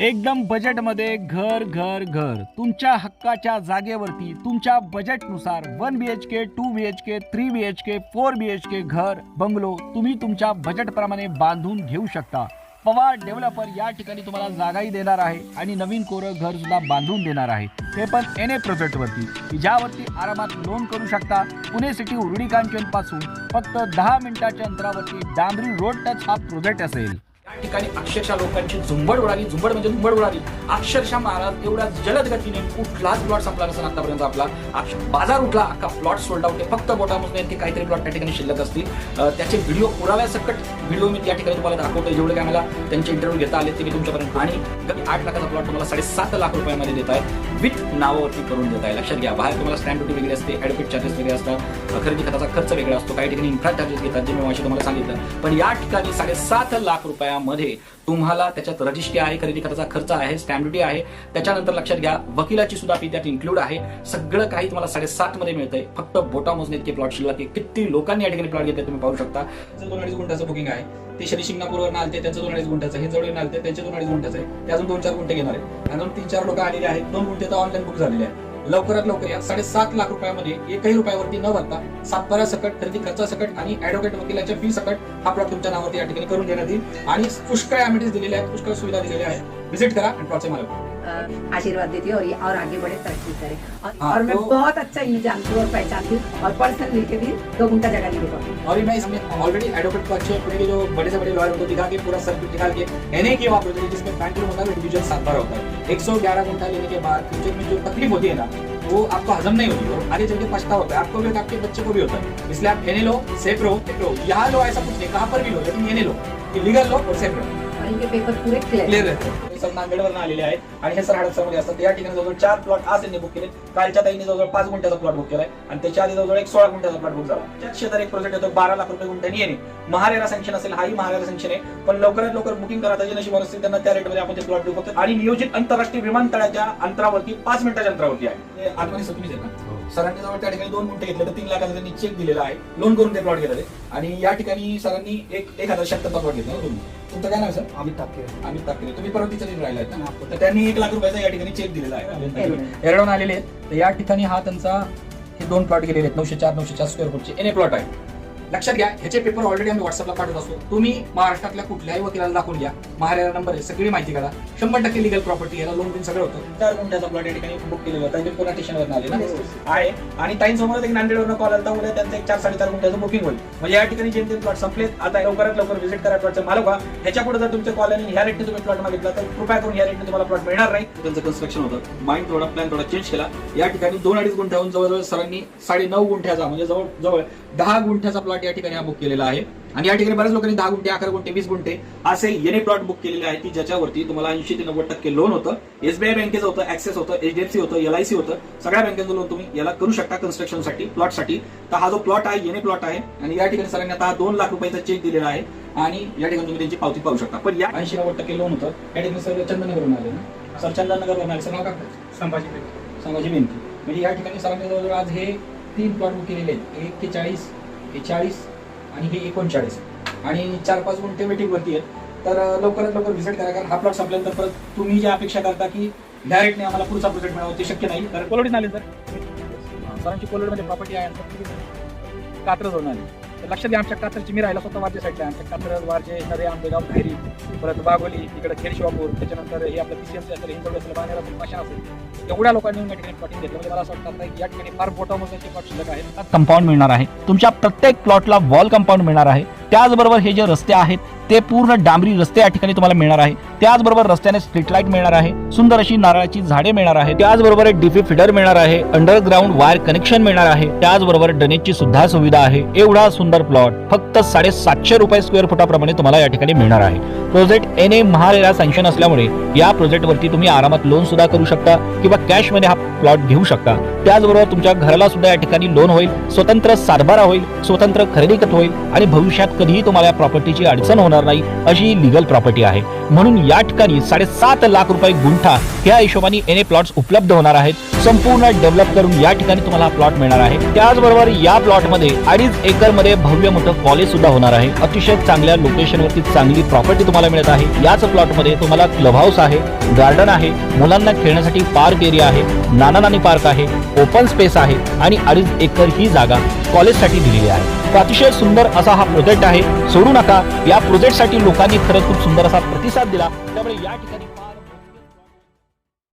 एकदम बजेटमध्ये घर घर घर. तुमच्या हक्काच्या जागेवरती तुमच्या बजेटनुसार one B H K two B H K three B H K four B H K घर बंगलो तुम्ही तुमच्या बजेटप्रमाणे बांधून घेऊ शकता. पवार डेव्हलपर या ठिकाणी तुम्हाला जागाही देणार आहे आणि नवीन कोरं घर सुद्धा बांधून देणार आहे. ते पण एन ए प्रोजेक्टवरती की ज्यावरती आरामात लोन करू शकता. पुणे सिटी उरुडी कांचनपासून फक्त दहा मिनिटाच्या अंतरावरती डांबरी रोड टच हा प्रोजेक्ट असेल. या ठिकाणी अक्षरशः लोकांची झुंबड उडाली झुंबड म्हणजे झुंबड उडाली. अक्षरशः महाराज एवढ्या जलद गतीने कुठलाच प्लॉट संपला नसेल आतापर्यंत आपला. बाजार उठला अख्खा प्लॉट सोल्ड आउट आहे. फक्त बोटा ते काहीतरी प्लॉट त्या ठिकाणी शिल्लक असतील. त्याचे व्हिडिओ पुराव्या सकट व्हिडिओ मी त्या ठिकाणी तुम्हाला दाखवतो जेवढे काय मला त्यांचे इंटरव्ह्यू घेता आले ते मी तुमच्यापर्यंत आणि आठ लाखाचा प्लॉट तुम्हाला साडेसात लाख रुपयामध्ये देत आहे. विथ नावावरती करून देत आहे लक्षात घ्या बाहेर तुम्हाला स्टँड ड्युटी वेगळी असते ॲडव्होकेट चार्जेस वेगळे असतात खरेदी खताचा खर्च वेगळा असतो काही ठिकाणी इन्फ्रा चार्जेस घेतात जे मी वाशी तुम्हाला सांगितलं. पण या ठिकाणी साडेसात लाख रुपयामध्ये तुम्हाला त्याच्यात रजिस्ट्री आहे खरेदी खताचा खर्च आहे स्टॅम्प ड्युटी आहे. त्याच्यानंतर लक्षात घ्या वकिलाची सुद्धा फी त्यात इन्क्लूड आहे. सगळं काही तुम्हाला साडेसात मध्ये मिळतंय. फक्त बोटा मोजणे इतके प्लॉट शिल्लक किती लोकांनी या ठिकाणी प्लॉट घेतले तुम्ही पाहू शकता. दोन अडीच बुकिंग आहे. ते शनी शिंगणापूरवर आलते त्यांचं दोन अडीच गुंठाचं हे जवळ आलते त्यांचे दोन अडीच गुंठाचं आहे. ते अजून दोन चार गुंठे घेणार आहे अजून तीन चार लोक आलेले आहेत. दोन गुंठे तर ऑनलाईन बुक झालेले आहेत. लवकरात लवकर या साडेसात लाख रुपयामध्ये एकही रुपयावरती न भरता सातबारा सकट खरेदी खर्चासकट आणि ऍडव्होकेट वकिलाच्या फी सकट हा प्लॉट तुमच्या नावावरती या ठिकाणी करून देण्यात येईल. आणि पुष्कळ अमिटीज दिलेल्या आहेत पुष्कळ सुविधा दिलेल्या आहेत. व्हिजिट करा आणि प्लॉटचे मालक आशीर्वाद देती हूँ और ये और आगे बढ़े तरक्की करे। और, हाँ, और मैं तो- बहुत अच्छा इन्हें जानती हूँ और पहचानती हूँ और पर्सनल मिलके भी दो घंटा जगह नहीं देखा। और मैं इसमें ऑलरेडी एडवोकेट को अच्छे पूरे जो बड़े से बड़े लॉयर उनको दिखा के पूरा सर्किट दिखा के एनए की वहाँ प्रोजेक्ट जिसमें बैंक लोन होता है इंडिविजुअल सात बार होता है। एक सौ ग्यारह घंटा लेने के बाद फ्यूचर में जो तकलीफ़ होती है ना वो आपको हजम नहीं होती और आगे चल के पछतावा होता है। आपको भी और आपके बच्चे को भी होता है। इसलिए आप एनए लो सेफ़ रहो रहो। यहाँ लो ऐसा कुछ नहीं कहाँ पर भी लो लेकिन एनए लो। कि लीगल लो और सेफ़ रहो। और इनके पेपर पूरे क्लियर क्लिअर हे। सर नांदेडवरून आलेले आहेत. आणि हे सर हडपसरमध्ये असतात. या ठिकाणी जवळजवळ चार प्लॉट आज त्यांनी बुक केले कालच्या ताईने जवळजवळ पाच गुंठ्याचा प्लॉट बुक केलाय. आणि त्याच्या आधी जवळजवळ एक सोळा गुंठ्याचा प्लॉट बुक झाला. त्यात शेजारी एक प्रोजेक्ट येतो. बारा लाख रुपये गुंठ्यानी येणे. महारेरा सँक्शन असेल हाही महारेरा सँक्शन आहे. पण लवकरात लवकर बुकिंग करा. त्याचे नशीब असतील त्यांना त्या रेटमध्ये आपण ते प्लॉट देऊ फक्त आणि नियोजित आंतरराष्ट्रीय विमानतळाच्या अंतरावरती पाच मिनिटाच्या अंतरावरती आहे. हे आतमध्ये सर तुम्ही ना? सरांनी जवळ त्या ठिकाणी दोन गुंठे घेतले. तर तीन लाखाचा त्यांनी चेक दिलेला आहे. लोन करून ते प्लॉट गेलेले आणि या ठिकाणी सरांनी एक एक हजार शहात्तरचा प्लॉट घेतला तुमचं काय नाव आहे सर? अमित तापके आम्ही टाकले तुम्ही परत तिथे राहिला आहेत तर त्यांनी एक लाख रुपयाचा या ठिकाणी चेक दिलेला आहे. एरडॉन आलेले आहेत. तर या ठिकाणी हा त्यांचा हे दोन प्लॉट गेलेले आहेत. नऊशे चार नऊशे चार स्क्वेअर फूटचे एन ए प्लॉट आहे. लक्षात घ्या ह्याचे पेपर ऑलरेडी आम्ही व्हॉट्सअपला पाठवत असतो. तुम्ही महाराष्ट्रातल्या कुठल्याही वकिलाला दाखवून घ्या. महाराजा नंबर आहे सगळी माहिती काढा. शंभर टक्के लिगल प्रॉपर्टी याला लोन बिन सगळं होतं. चार गुंठ्याचा प्लॉट या ठिकाणी बुक केलेला होता. ते पुन्हा स्टेशनवर आले ना आहे? आणि ताईंसमोर एक नांदेडवरून कॉल आला उद्या त्यांचं एक चार साडेचार गुंठ्याचं बुकिंग होईल. म्हणजे या ठिकाणी जे ते प्लॉट संपलेत आता लवकरात लवकर व्हिजिट करा प्लॉटचं मालक व्हा ह्याच्या पुढे जर तुमच्या कॉल आणि ह्या रेटने तुम्ही प्लॉट मागितला तर कृपया करून ह्या रेटने तुम्हाला प्लॉट मिळणार नाही. त्यांचं कन्स्ट्रक्शन होतं. माइंड थोडा प्लॅन थोडा चेंज केला. या ठिकाणी दोन अडीच गुंठ्याहून जवळजवळ सरांनी साडे नऊ गुंठ्याचा म्हणजे जवळ जवळ दहा गुंठ्याचा प्लॉट या ठिकाणी हा बुक केलेला आहे. आणि या ठिकाणी बऱ्याच लोकांनी दहा गुंठे अकरा गुंठे वीस गुंठे असे येणे प्लॉट बुक केलेले आहेत की ज्याच्यावरती तुम्हाला ऐंशी ते नव्वद टक्के लोन होतं. एसबीआय बँकेचं होतं ऍक्सेस होतं एचडीएफसी होतं एलआयसी होतं. सगळ्या बँकेचं लोन तुम्ही याला करू शकता कन्स्ट्रक्शनसाठी प्लॉटसाठी तर हा जो प्लॉट आहे येणे प्लॉट आहे. आणि या ठिकाणी सरांनी आता दोन लाख रुपयाचा चेक दिलेला आहे. आणि या ठिकाणी तुम्ही त्यांची पावती पाहू शकता. पण या ऐंशी नव्वद टक्के लोन होतं. या ठिकाणी सर चंदनगरवरून आले ना? सर चंदनगरवरून आले. सर नाव काय संभाजी सांगायची विनंती म्हणजे या ठिकाणी सरांनी जवळजवळ आज हे तीन प्लॉट बुक केलेले आहेत. एक्केचाळीस हे चाळीस आणि हे एकोणचाळीस. आणि चार पाच गुंठे वेटिंग वरती आहेत. तर लवकरात लवकर व्हिजिट करा कारण हा प्लॉट संपल्यानंतर परत तुम्ही ज्या अपेक्षा करता की डायरेक्टने आम्हाला पुढचा प्रोजेक्ट मिळावं ते शक्य नाही. कारण कोलोडीन आले सर सरांची कोलोडीमध्ये प्रॉपर्टी आहे कात्र जाऊन आली लक्षात घ्या आमच्या कात्रची मी राहिला स्वतः वारजे साईडला आमच्या कात्र वारजे नरे आंबेगाव खैरी परत बागोली इकडे खेडशिवापूर त्याच्यानंतर हे आपलं पीसीएमसी असेल हिंदोळी असेल बांधेर असेल पाषाण असेल एवढ्या लोकांनी या ठिकाणी प्लॉटिंग घेतलं म्हणजे मला असं वाटतं की या ठिकाणी फार मोठा मोठ्याचे प्लॉट शिल्लक आहेत. कंपाऊंड मिळणार आहे. तुमच्या प्रत्येक प्लॉटला वॉल कंपाऊंड मिळणार आहे. त्याचबरोबर हे जे रस्ते आहेत ते पूर्ण डांबरी रस्ते या ठिकाणी तुम्हाला मिळणार आहे. त्याचबरोबर रस्त्याने स्ट्रीट लाइट मिळणार आहे. सुंदर अशी नारळाची झाडे मिळणार आहे त्याचबरोबर एक डीपी फिडर मिळणार आहे. अंडरग्राऊंड वायर कनेक्शन मिळणार आहे. त्याचबरोबर ड्रेनेजची सुद्धा सुविधा आहे. एवढा सुंदर प्लॉट फक्त साडेसातशे रुपये स्क्वेअर फुटाप्रमाणे तुम्हाला या ठिकाणी मिळणार आहे. Project N A MahaRERA sanction असल्यामुळे या प्रोजेक्टवरती तुम्ही आरामात लोन सुद्धा करू शकता किंवा कॅशमध्ये हा प्लॉट घेऊ शकता. त्याचबरोबर तुमच्या घराला सुद्धा या ठिकाणी लोन होईल. स्वतंत्र सातबारा होईल. स्वतंत्र खरेदी होईल. आणि भविष्यात कधीही तुम्हाला या प्रॉपर्टीची अडचण होणार होणार नाही अशी लिगल प्रॉपर्टी आहे. म्हणून या ठिकाणी साडेसात लाख रुपये गुंठा ह्या हिशोबाने एन ए प्लॉट्स उपलब्ध होणार आहेत. संपूर्ण डेव्हलप करून या ठिकाणी तुम्हाला प्लॉट मिळणार आहे. त्याचबरोबर या प्लॉटमध्ये अडीच एकरमध्ये भव्य मोठं कॉलेज सुद्धा होणार आहे. अतिशय चांगल्या लोकेशन वरती चांगली प्रॉपर्टी तुम्हाला मिळत आहे. याच प्लॉटमध्ये तुम्हाला क्लब हाऊस आहे गार्डन आहे मुलांना खेळण्यासाठी पार्क एरिया आहे नाना नानी पार्क आहे ओपन स्पेस आहे आणि अडीच एकर ही जागा कॉलेजसाठी दिलेली आहे. अतिशय सुंदर असा हा प्रोजेक्ट आहे. सोडू नका. या प्रोजेक्टसाठी लोकांनी खरंच खूप सुंदर असा प्रतिसाद दिला. त्यामुळे या ठिकाणी